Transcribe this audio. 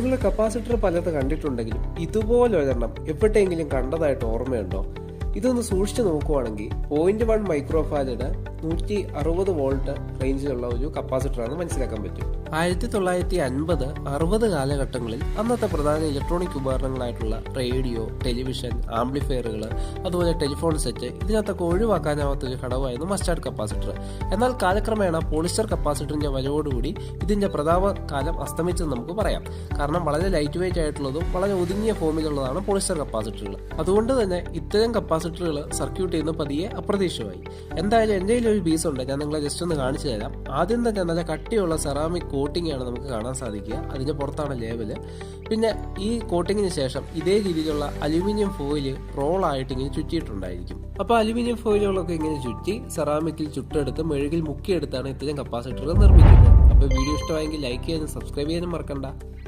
നിങ്ങൾ കപ്പാസിറ്റർ പലത് കണ്ടിട്ടുണ്ടെങ്കിലും ഇതുപോലൊരെണ്ണം എവിടെയെങ്കിലും കണ്ടതായിട്ട് ഓർമ്മയുണ്ടോ? ഇതൊന്ന് സൂക്ഷിച്ചു നോക്കുവാണെങ്കിൽ പോയിന്റ് വൺ മൈക്രോഫാരഡ് നൂറ്റി അറുപത് വോൾട്ട് റേഞ്ചിലുള്ള ഒരു കപ്പാസിറ്ററാണ് മനസ്സിലാക്കാൻ പറ്റും. ആയിരത്തി തൊള്ളായിരത്തി അൻപത് അറുപത് കാലഘട്ടങ്ങളിൽ അന്നത്തെ പ്രധാന ഇലക്ട്രോണിക് ഉപകരണങ്ങളായിട്ടുള്ള റേഡിയോ ടെലിവിഷൻ ആംപ്ലിഫയറുകൾ അതുപോലെ ടെലിഫോൺ സെറ്റ് ഇതിനകത്തൊക്കെ ഒഴിവാക്കാനാവാത്ത ഒരു ഘടകമായിരുന്നു മസ്റ്റാർഡ് കപ്പാസിറ്റർ എന്നാൽ കാലക്രമേണ പോളിസ്റ്റർ കപ്പാസിറ്ററിന്റെ വരവോടുകൂടി ഇതിന്റെ പ്രതാപ കാലം അസ്തമിച്ചെന്ന് നമുക്ക് പറയാം. കാരണം വളരെ ലൈറ്റ് വെയിറ്റ് ആയിട്ടുള്ളതും വളരെ ഒതുങ്ങിയ ഫോമിലുള്ളതാണ് പോളിസ്റ്റർ കപ്പാസിറ്ററുകൾ അതുകൊണ്ട് തന്നെ ഇത്തരം കപ്പാസിറ്ററുകൾ സർക്യൂട്ട് ചെയ്യുന്ന പതിയെ അപ്രതീക്ഷിതമായി. എന്തായാലും എന്റെ ഒരു പീസ് ഉണ്ട്. ഞാൻ നിങ്ങളെ ജസ്റ്റ് ഒന്ന് കാണിച്ചു തരാം. ആദ്യം തന്നെ നല്ല കട്ടിയുള്ള സെറാമിക് കോട്ടിംഗ് ആണ് നമുക്ക് കാണാൻ സാധിക്കുക. അതിന്റെ പുറത്താണ് ലേബൽ പിന്നെ ഈ കോട്ടിങ്ങിന് ശേഷം ഇതേ രീതിയിലുള്ള അലുമിനിയം ഫോയിൽ റോൾ ആയിട്ട് ഇങ്ങനെ ചുറ്റിയിട്ടുണ്ടായിരിക്കും. അപ്പോൾ അലുമിനിയം ഫോയിലുകളൊക്കെ ഇങ്ങനെ ചുറ്റി സെറാമിക്കിൽ ചുട്ടെടുത്ത് മെഴുകിൽ മുക്കിയെടുത്താണ് ഇത്തരം കപ്പാസിറ്ററുകൾ നിർമ്മിക്കുന്നത്. അപ്പോൾ വീഡിയോ ഇഷ്ടമായെങ്കിൽ ലൈക്ക് ചെയ്യാനും സബ്സ്ക്രൈബ് ചെയ്യാനും മറക്കണ്ട.